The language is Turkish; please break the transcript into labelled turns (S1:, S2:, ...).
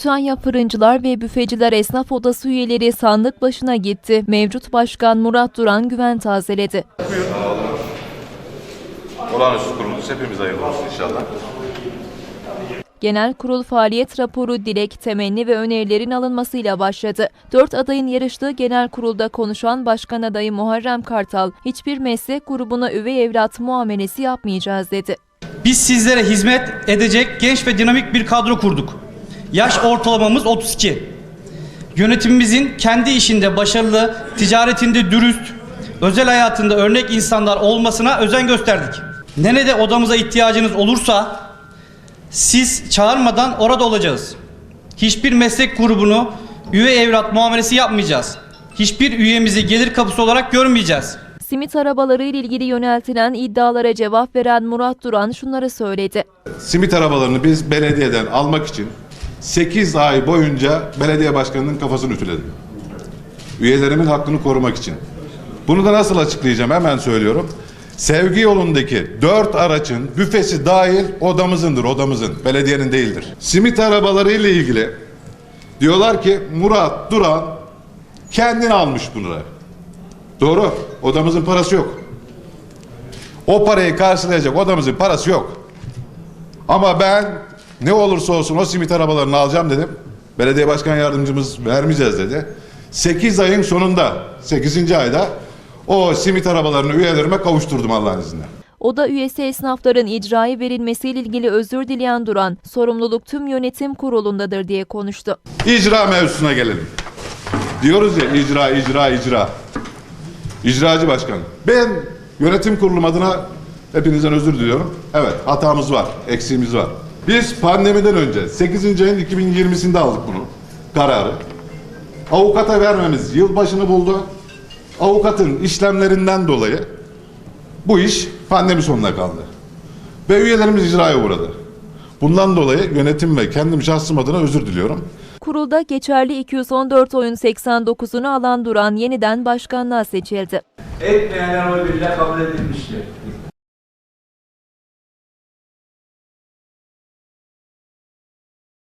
S1: Kütahya Fırıncılar ve Büfeciler Esnaf Odası üyeleri sandık başına gitti. Mevcut Başkan Murat Duran güven tazeledi.
S2: Olağanüstü kurulumuz hepimiz hayırlı olsun inşallah.
S1: Genel kurul faaliyet raporu dilek, temenni ve önerilerin alınmasıyla başladı. Dört adayın yarıştığı genel kurulda konuşan Başkan adayı Muharrem Kartal, hiçbir meslek grubuna üvey evlat muamelesi yapmayacağız dedi.
S3: Biz sizlere hizmet edecek genç ve dinamik bir kadro kurduk. Yaş ortalamamız 32. Yönetimimizin kendi işinde başarılı, ticaretinde dürüst, özel hayatında örnek insanlar olmasına özen gösterdik. Nerede odamıza ihtiyacınız olursa siz çağırmadan orada olacağız. Hiçbir meslek grubunu üye evlat muamelesi yapmayacağız. Hiçbir üyemizi gelir kapısı olarak görmeyeceğiz.
S1: Simit arabaları ile ilgili yöneltilen iddialara cevap veren Murat Duran şunları söyledi.
S2: Simit arabalarını biz belediyeden almak için 8 ay boyunca belediye başkanının kafasını ütüledim. Üyelerimin hakkını korumak için. Bunu da nasıl açıklayacağım hemen söylüyorum. Sevgi yolundaki dört araçın büfesi dahil odamızındır, odamızın. Belediyenin değildir. Simit arabaları ile ilgili diyorlar ki Murat Duran kendini almış bunları. Doğru. Odamızın parası yok. O parayı karşılayacak odamızın parası yok. Ama ben ne olursa olsun o simit arabalarını alacağım dedim. Belediye başkan yardımcımız vermeyeceğiz dedi. 8 ayın sonunda 8. ayda o simit arabalarını üyelerime kavuşturdum Allah'ın izniyle.
S1: Oda üyesi esnafların icraya verilmesiyle ilgili özür dileyen Duran, sorumluluk tüm yönetim kurulundadır diye konuştu.
S2: İcra mevzusuna gelelim. Diyoruz ya icra, icra, icra. İcracı başkan. Ben yönetim kurulum adına hepinizden özür diliyorum. Evet hatamız var, eksiğimiz var. Biz pandemiden önce 8. ayın 2020'sinde aldık bunu, kararı. Avukata vermemiz yılbaşını buldu. Avukatın işlemlerinden dolayı bu iş pandemi sonuna kaldı. Ve üyelerimiz icraya uğradı. Bundan dolayı yönetim ve kendim şahsım adına özür diliyorum.
S1: Kurulda geçerli 214 oyun 89'unu alan Duran yeniden başkanlığa seçildi.
S4: Etmeyenler oy birliğiyle kabul edilmiştir.